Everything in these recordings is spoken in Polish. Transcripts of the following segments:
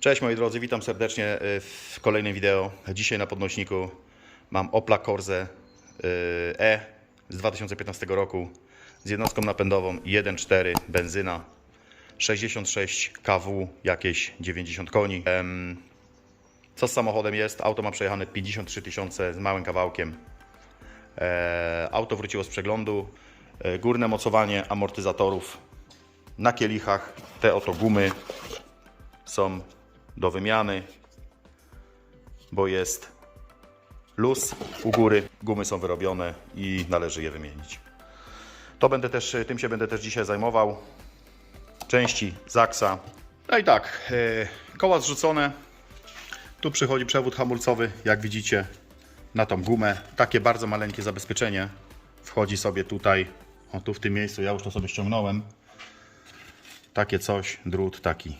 Cześć moi drodzy, witam serdecznie y, w kolejnym wideo. Dzisiaj na podnośniku mam Opla Corse y, E z 2015 roku z jednostką napędową 1.4 benzyna 66 kW, jakieś 90 koni. Co z samochodem jest? Auto ma przejechane 53 tysiące z małym kawałkiem. E, Auto wróciło z przeglądu. E, Górne mocowanie amortyzatorów na kielichach. Te oto gumy są do wymiany, bo jest luz u góry, gumy są wyrobione i należy je wymienić. To będę też, tym się będę też dzisiaj zajmował. Części Zaksa. No i tak, e, koła zrzucone. Tu przychodzi przewód hamulcowy, jak widzicie, na tą gumę. Takie bardzo maleńkie zabezpieczenie wchodzi sobie tutaj, o tu w tym miejscu, ja już to sobie ściągnąłem. Takie coś, drut taki,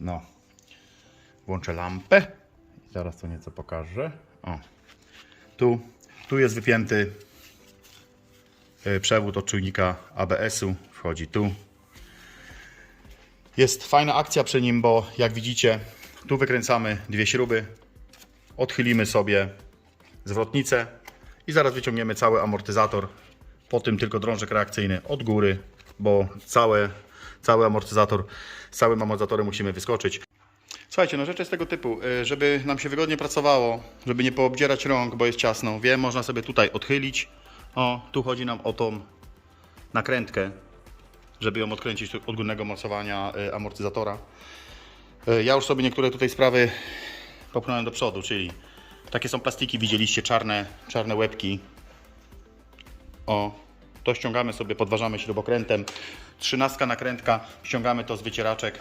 no, Włączę lampę. Zaraz to nieco pokażę. O. Tu, tu jest wypięty e, przewód od czujnika ABS-u. Wchodzi tu. Jest fajna akcja przy nim, bo jak widzicie, tu wykręcamy dwie śruby, odchylimy sobie zwrotnicę i zaraz wyciągniemy cały amortyzator. Po tym tylko drążek reakcyjny od góry, bo całe, cały amortyzator, z całym amortyzatorem musimy wyskoczyć. Słuchajcie, no rzecz jest tego typu, y, żeby nam się wygodnie pracowało, żeby nie poobdzierać rąk, bo jest ciasno. Wiem, można sobie tutaj odchylić. O, tu chodzi nam o tą nakrętkę, żeby ją odkręcić od górnego mocowania y, amortyzatora. Y, Ja już sobie niektóre tutaj sprawy popchnąłem do przodu, czyli takie są plastiki, widzieliście, czarne, czarne łebki. O, to ściągamy sobie, podważamy śrubokrętem. Trzynastka nakrętka, ściągamy to z wycieraczek.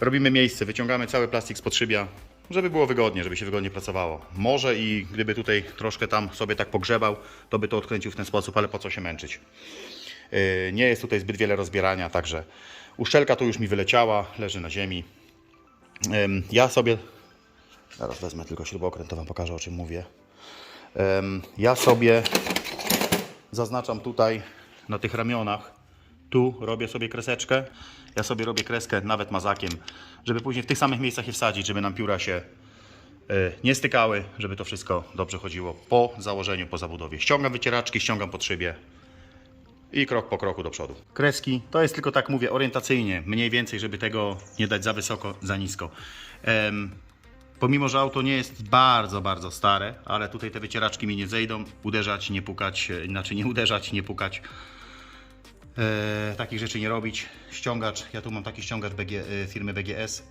Robimy miejsce, wyciągamy cały plastik z podszybia, żeby było wygodnie, żeby się wygodnie pracowało. Może i gdyby tutaj troszkę tam sobie tak pogrzebał, to by to odkręcił w ten sposób, ale po co się męczyć. Yy, Nie jest tutaj zbyt wiele rozbierania, także uszczelka tu już mi wyleciała, leży na ziemi. Ja sobie, zaraz wezmę tylko śrubokręt, to Wam pokażę o czym mówię. Ja sobie zaznaczam tutaj na tych ramionach, tu robię sobie kreseczkę, ja sobie robię kreskę nawet mazakiem, żeby później w tych samych miejscach je wsadzić, żeby nam pióra się y, nie stykały, żeby to wszystko dobrze chodziło po założeniu, po zabudowie. Ściągam wycieraczki, ściągam pod szybie i krok po kroku do przodu. Kreski to jest tylko tak mówię orientacyjnie, mniej więcej, żeby tego nie dać za wysoko, za nisko. Pomimo, że auto nie jest bardzo, bardzo stare, ale tutaj te wycieraczki mi nie zejdą. Uderzać, nie pukać, e, inaczej nie uderzać, nie pukać. E, takich rzeczy nie robić. Ściągacz, ja tu mam taki ściągacz BG, e, firmy BGS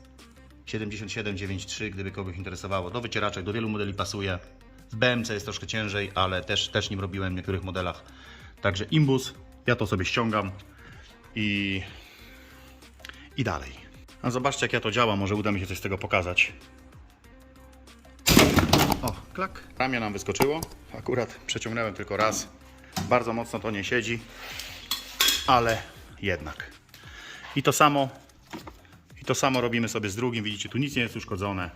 7793, gdyby kogoś interesowało. Do wycieraczek, do wielu modeli pasuje. W BMC jest troszkę ciężej, ale też, też nim robiłem w niektórych modelach. Także imbus, ja to sobie ściągam i, i dalej. A zobaczcie jak ja to działa, może uda mi się coś z tego pokazać. Klak. Ramię nam wyskoczyło. Akurat przeciągnąłem tylko raz. Bardzo mocno to nie siedzi, ale jednak. I to samo i to samo robimy sobie z drugim. Widzicie, tu nic nie jest uszkodzone.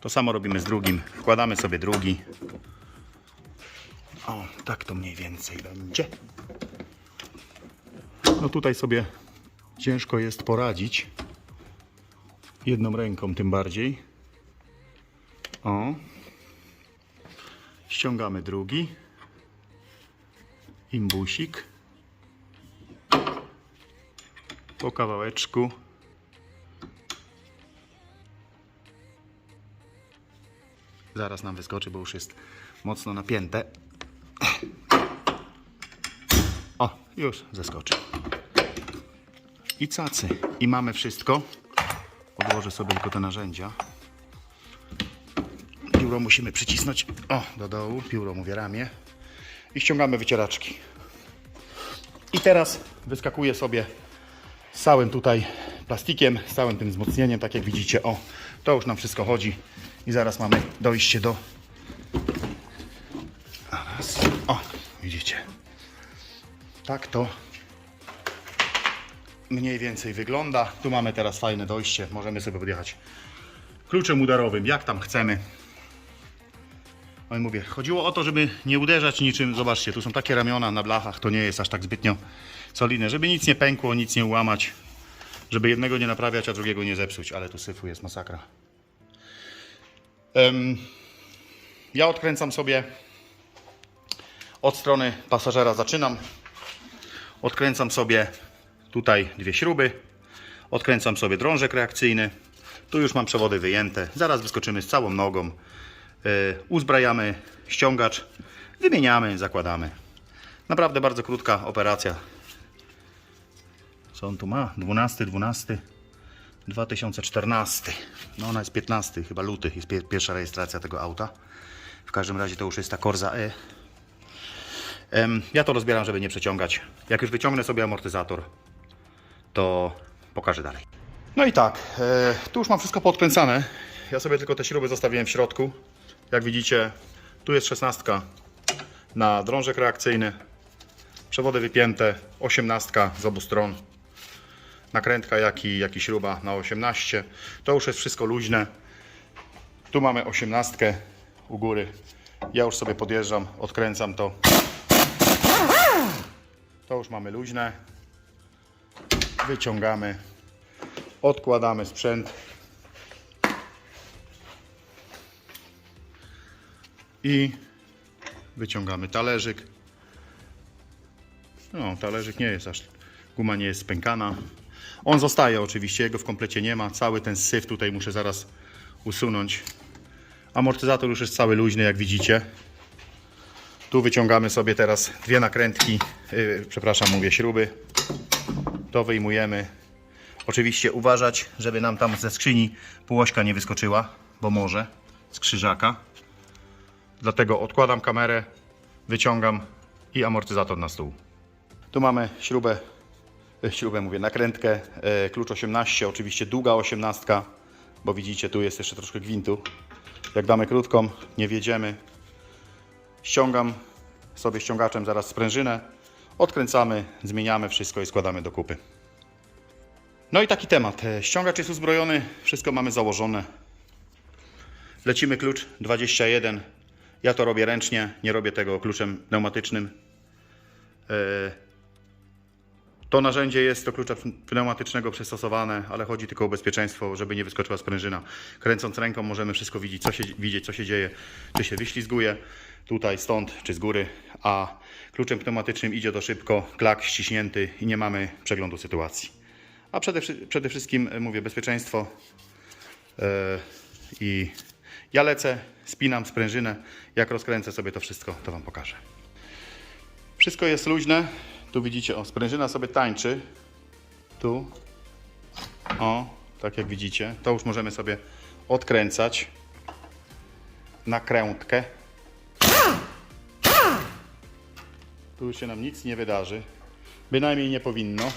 To samo robimy z drugim. Wkładamy sobie drugi. O, tak to mniej więcej będzie. No tutaj sobie ciężko jest poradzić. Jedną ręką tym bardziej. O. Ściągamy drugi. Imbusik. Po kawałeczku. Zaraz nam wyskoczy, bo już jest mocno napięte. O, już zeskoczy. I cacy. I mamy wszystko. Odłożę sobie tylko te narzędzia. Pióro musimy przycisnąć o, do dołu. Pióro mówię ramię. I ściągamy wycieraczki. I teraz wyskakuje sobie z całym tutaj plastikiem, z całym tym wzmocnieniem, tak jak widzicie. O, to już nam wszystko chodzi. I zaraz mamy dojście do... O, widzicie. Tak to mniej więcej wygląda. Tu mamy teraz fajne dojście. Możemy sobie podjechać kluczem udarowym, jak tam chcemy. Ale mówię, chodziło o to, żeby nie uderzać niczym. Zobaczcie, tu są takie ramiona na blachach, to nie jest aż tak zbytnio solidne, żeby nic nie pękło, nic nie ułamać, żeby jednego nie naprawiać, a drugiego nie zepsuć, ale tu syfu jest masakra. Em, ja odkręcam sobie od strony pasażera, zaczynam. Odkręcam sobie tutaj dwie śruby, odkręcam sobie drążek reakcyjny. Tu już mam przewody wyjęte. Zaraz wyskoczymy z całą nogą. Yy, uzbrajamy ściągacz, wymieniamy, zakładamy. Naprawdę bardzo krótka operacja. Co on tu ma? 12, 12, 2014. No ona jest 15, chyba luty jest pie- pierwsza rejestracja tego auta. W każdym razie to już jest ta Corsa E. Ja to rozbieram, żeby nie przeciągać. Jak już wyciągnę sobie amortyzator, to pokażę dalej. No i tak, e, tu już mam wszystko podkręcane. Ja sobie tylko te śruby zostawiłem w środku. Jak widzicie, tu jest 16 na drążek reakcyjny. Przewody wypięte, 18 z obu stron. Nakrętka, jak i, jak i śruba na 18. To już jest wszystko luźne. Tu mamy 18 u góry. Ja już sobie podjeżdżam, odkręcam to. To już mamy luźne. Wyciągamy. Odkładamy sprzęt. I wyciągamy talerzyk. No, talerzyk nie jest aż, guma nie jest spękana. On zostaje oczywiście, jego w komplecie nie ma. Cały ten syf tutaj muszę zaraz usunąć. Amortyzator już jest cały luźny, jak widzicie. Tu wyciągamy sobie teraz dwie nakrętki, yy, przepraszam, mówię śruby. To wyjmujemy. Oczywiście uważać, żeby nam tam ze skrzyni półośka nie wyskoczyła, bo może z krzyżaka. Dlatego odkładam kamerę, wyciągam i amortyzator na stół. Tu mamy śrubę, e, śrubę mówię, nakrętkę, e, klucz 18, oczywiście długa 18, bo widzicie tu jest jeszcze troszkę gwintu. Jak damy krótką, nie wiedziemy, ściągam sobie ściągaczem zaraz sprężynę, odkręcamy, zmieniamy wszystko i składamy do kupy. No i taki temat. E, Ściągacz jest uzbrojony, wszystko mamy założone. Lecimy klucz 21. Ja to robię ręcznie, nie robię tego kluczem pneumatycznym. E, To narzędzie jest do klucza pneumatycznego przystosowane, ale chodzi tylko o bezpieczeństwo, żeby nie wyskoczyła sprężyna. Kręcąc ręką możemy wszystko widzieć, co się, widzieć, co się dzieje, czy się wyślizguje tutaj, stąd, czy z góry, a kluczem pneumatycznym idzie to szybko, klak ściśnięty i nie mamy przeglądu sytuacji. A przede, przede wszystkim e, mówię bezpieczeństwo e, i ja lecę, spinam sprężynę, jak rozkręcę sobie to wszystko, to Wam pokażę. Wszystko jest luźne. Tu widzicie, o, sprężyna sobie tańczy. Tu. O, tak jak widzicie. To już możemy sobie odkręcać na krętkę. Tu się nam nic nie wydarzy. Bynajmniej nie powinno.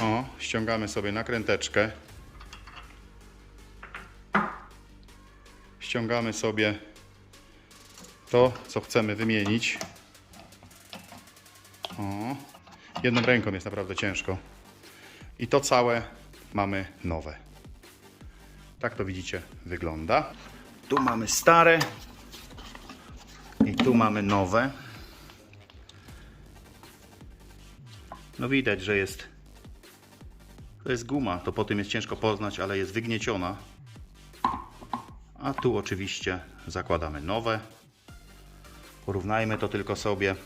O, ściągamy sobie nakręteczkę. Ściągamy sobie to, co chcemy wymienić. O, jedną ręką jest naprawdę ciężko. I to całe mamy nowe. Tak to widzicie wygląda. Tu mamy stare i tu mamy nowe. No widać, że jest to jest guma, to po tym jest ciężko poznać, ale jest wygnieciona. A tu oczywiście zakładamy nowe. Porównajmy to tylko sobie.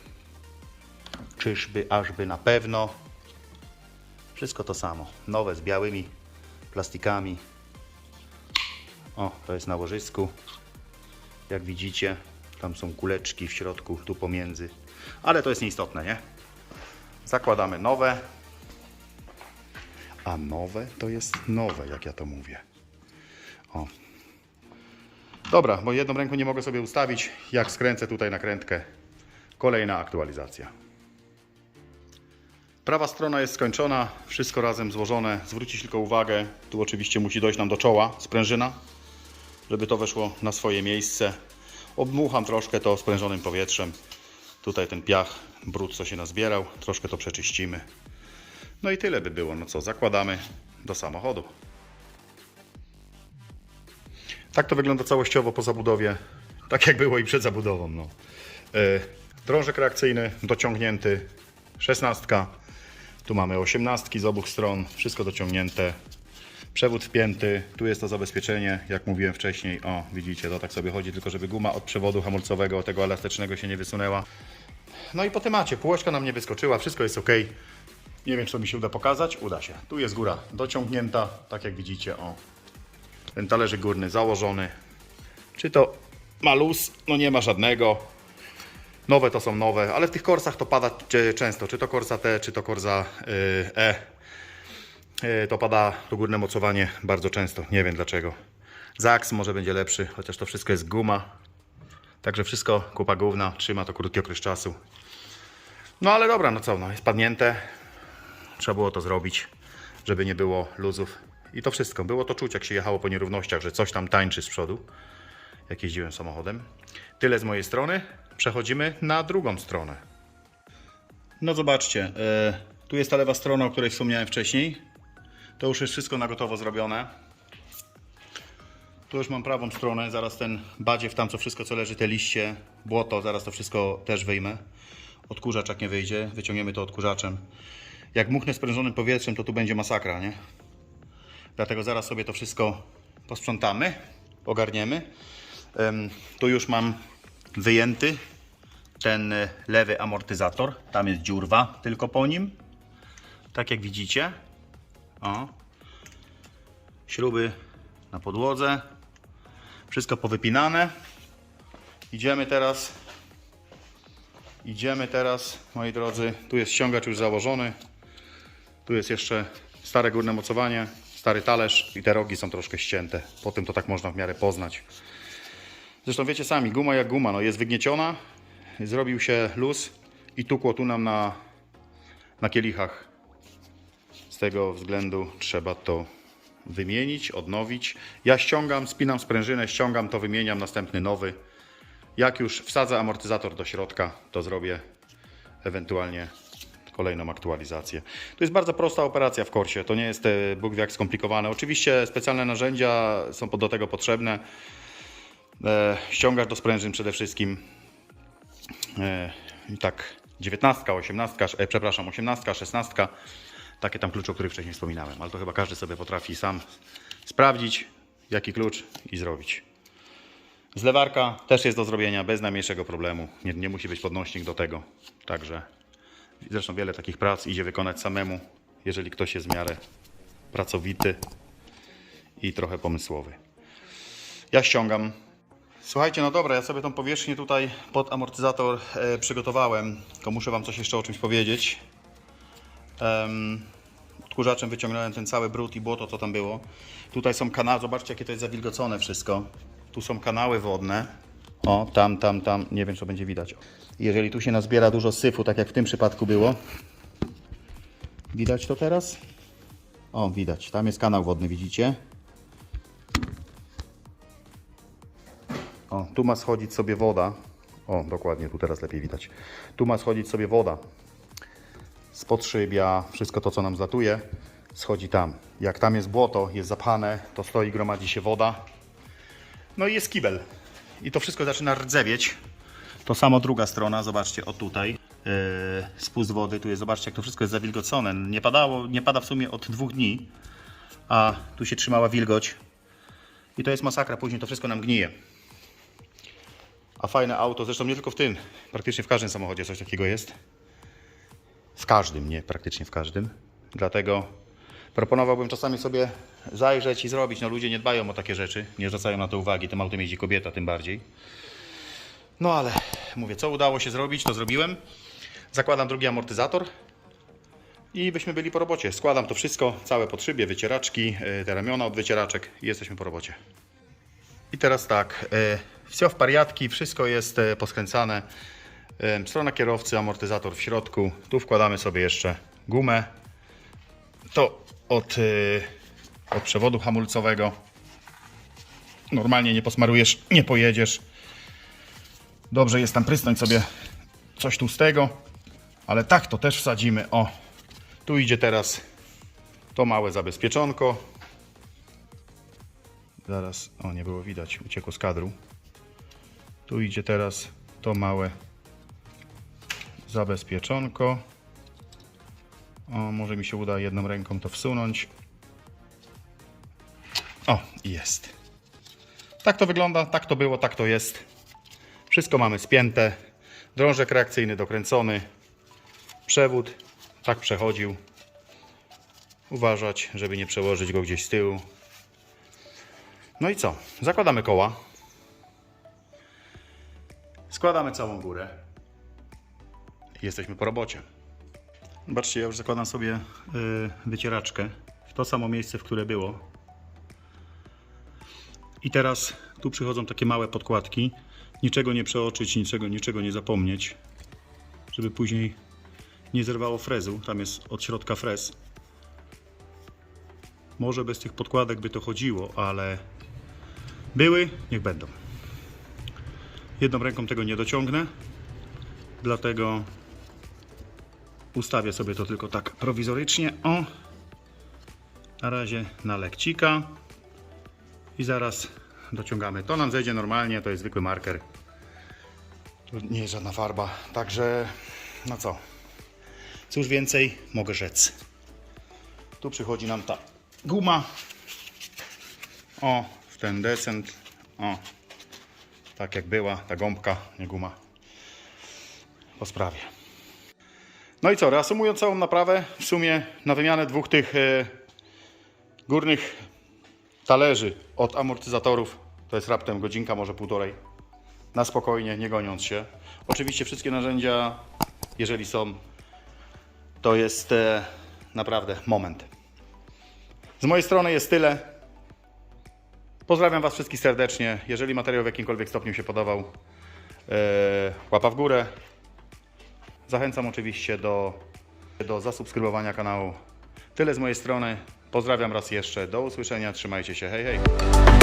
Czyżby, ażby na pewno. Wszystko to samo. Nowe z białymi plastikami. O, to jest na łożysku. Jak widzicie, tam są kuleczki w środku, tu pomiędzy. Ale to jest nieistotne, nie? Zakładamy nowe. A nowe to jest nowe, jak ja to mówię. O. Dobra, bo jedną ręką nie mogę sobie ustawić. Jak skręcę tutaj nakrętkę, kolejna aktualizacja. Prawa strona jest skończona, wszystko razem złożone. Zwrócić tylko uwagę, tu oczywiście musi dojść nam do czoła sprężyna, żeby to weszło na swoje miejsce. Obmucham troszkę to sprężonym powietrzem. Tutaj ten piach, brud co się nazbierał, troszkę to przeczyścimy. No i tyle by było. No co, zakładamy do samochodu. Tak to wygląda całościowo po zabudowie. Tak jak było i przed zabudową. No. E, drążek reakcyjny dociągnięty, szesnastka. Tu mamy osiemnastki z obu stron, wszystko dociągnięte. Przewód wpięty, tu jest to zabezpieczenie, jak mówiłem wcześniej. O, widzicie, to tak sobie chodzi, tylko żeby guma od przewodu hamulcowego, tego elastycznego się nie wysunęła. No i po temacie, półeczka nam nie wyskoczyła, wszystko jest ok. Nie wiem, czy to mi się uda pokazać. Uda się. Tu jest góra dociągnięta, tak jak widzicie. O, ten talerzyk górny założony. Czy to ma luz? No nie ma żadnego. Nowe to są nowe, ale w tych korsach to pada często. Czy to korsa T, czy to korsa y, E. Y, To pada to górne mocowanie bardzo często. Nie wiem dlaczego. Zaks może będzie lepszy, chociaż to wszystko jest guma. Także wszystko kupa główna, trzyma to krótki okres czasu. No ale dobra, no co, no jest padnięte. Trzeba było to zrobić, żeby nie było luzów. I to wszystko. Było to czuć, jak się jechało po nierównościach, że coś tam tańczy z przodu, jak jeździłem samochodem. Tyle z mojej strony. Przechodzimy na drugą stronę. No zobaczcie, e, tu jest ta lewa strona, o której wspomniałem wcześniej. To już jest wszystko na gotowo zrobione. Tu już mam prawą stronę, zaraz ten badziew, tam co wszystko co leży, te liście, błoto, zaraz to wszystko też wyjmę. Odkurzacz jak nie wyjdzie, wyciągniemy to odkurzaczem. Jak muchnę sprężonym powietrzem, to tu będzie masakra, nie? Dlatego zaraz sobie to wszystko posprzątamy, ogarniemy. Em, Tu już mam wyjęty ten e, lewy amortyzator. Tam jest dziurwa tylko po nim. Tak jak widzicie. O. Śruby na podłodze. Wszystko powypinane. Idziemy teraz. Idziemy teraz, moi drodzy. Tu jest ściągacz już założony. Tu jest jeszcze stare górne mocowanie, stary talerz i te rogi są troszkę ścięte. Po tym to tak można w miarę poznać. Zresztą wiecie sami, guma jak guma, no jest wygnieciona, zrobił się luz i tukło tu nam na, na kielichach. Z tego względu trzeba to wymienić, odnowić. Ja ściągam, spinam sprężynę, ściągam to, wymieniam następny nowy. Jak już wsadzę amortyzator do środka, to zrobię ewentualnie kolejną aktualizację. To jest bardzo prosta operacja w korsie, to nie jest e, Bóg wie jak skomplikowane. Oczywiście specjalne narzędzia są do tego potrzebne. E, ściągasz do sprężyn przede wszystkim. E, i tak 19, 18, e, przepraszam, 18, 16. Takie tam klucze, o których wcześniej wspominałem, ale to chyba każdy sobie potrafi sam sprawdzić, jaki klucz i zrobić. Zlewarka też jest do zrobienia bez najmniejszego problemu. Nie, nie musi być podnośnik do tego. Także zresztą wiele takich prac idzie wykonać samemu, jeżeli ktoś jest w miarę pracowity i trochę pomysłowy. Ja ściągam. Słuchajcie, no dobra, ja sobie tą powierzchnię tutaj pod amortyzator e, przygotowałem. Tylko muszę Wam coś jeszcze o czymś powiedzieć. Em, odkurzaczem wyciągnąłem ten cały brud i błoto, co tam było. Tutaj są kanały, zobaczcie jakie to jest zawilgocone wszystko. Tu są kanały wodne. O, tam, tam, tam, nie wiem, co będzie widać. Jeżeli tu się nazbiera dużo syfu, tak jak w tym przypadku było. Widać to teraz? O, widać. Tam jest kanał wodny, widzicie? O, tu ma schodzić sobie woda. O, dokładnie, tu teraz lepiej widać. Tu ma schodzić sobie woda spod szybia, wszystko to, co nam zlatuje, schodzi tam. Jak tam jest błoto, jest zapchane, to stoi, gromadzi się woda. No i jest kibel. I to wszystko zaczyna rdzewieć. To samo druga strona, zobaczcie, o tutaj. Yy, spust wody, tu jest, zobaczcie, jak to wszystko jest zawilgocone. Nie padało, nie pada w sumie od dwóch dni, a tu się trzymała wilgoć. I to jest masakra, później to wszystko nam gnije. A fajne auto, zresztą nie tylko w tym, praktycznie w każdym samochodzie coś takiego jest. W każdym, nie praktycznie w każdym. Dlatego proponowałbym czasami sobie zajrzeć i zrobić. No ludzie nie dbają o takie rzeczy, nie zwracają na to uwagi. Tym autem jeździ kobieta tym bardziej. No ale mówię, co udało się zrobić, to zrobiłem. Zakładam drugi amortyzator i byśmy byli po robocie. Składam to wszystko, całe pod szybie, wycieraczki, y, te ramiona od wycieraczek i jesteśmy po robocie. I teraz tak, e, wsio w pariatki, wszystko jest e, poskręcane. E, Strona kierowcy, amortyzator w środku. Tu wkładamy sobie jeszcze gumę. To od, e, od przewodu hamulcowego. Normalnie nie posmarujesz, nie pojedziesz. Dobrze jest tam prysnąć sobie coś tłustego, ale tak to też wsadzimy. O, tu idzie teraz to małe zabezpieczonko. Zaraz, o nie było widać, uciekło z kadru. Tu idzie teraz to małe zabezpieczonko. O, może mi się uda jedną ręką to wsunąć. O, jest. Tak to wygląda, tak to było, tak to jest. Wszystko mamy spięte. Drążek reakcyjny dokręcony. Przewód tak przechodził. Uważać, żeby nie przełożyć go gdzieś z tyłu. No i co? Zakładamy koła. Składamy całą górę. Jesteśmy po robocie. Zobaczcie, ja już zakładam sobie y, wycieraczkę w to samo miejsce, w które było. I teraz tu przychodzą takie małe podkładki. Niczego nie przeoczyć, niczego, niczego nie zapomnieć, żeby później nie zerwało frezu. Tam jest od środka frez. Może bez tych podkładek by to chodziło, ale były, niech będą. Jedną ręką tego nie dociągnę, dlatego ustawię sobie to tylko tak prowizorycznie. O, na razie na lekcika i zaraz dociągamy. To nam zejdzie normalnie, to jest zwykły marker. To nie jest żadna farba, także no co, cóż więcej mogę rzec. Tu przychodzi nam ta guma. O, w ten descent. O, tak jak była ta gąbka, nie guma. Po sprawie. No i co, reasumując całą naprawę, w sumie na wymianę dwóch tych e, górnych talerzy od amortyzatorów, to jest raptem godzinka, może półtorej, na spokojnie, nie goniąc się. Oczywiście wszystkie narzędzia, jeżeli są, to jest e, naprawdę moment. Z mojej strony jest tyle. Pozdrawiam Was wszystkich serdecznie. Jeżeli materiał w jakimkolwiek stopniu się podobał, e, łapa w górę. Zachęcam oczywiście do, do zasubskrybowania kanału. Tyle z mojej strony. Pozdrawiam raz jeszcze. Do usłyszenia. Trzymajcie się. Hej, hej.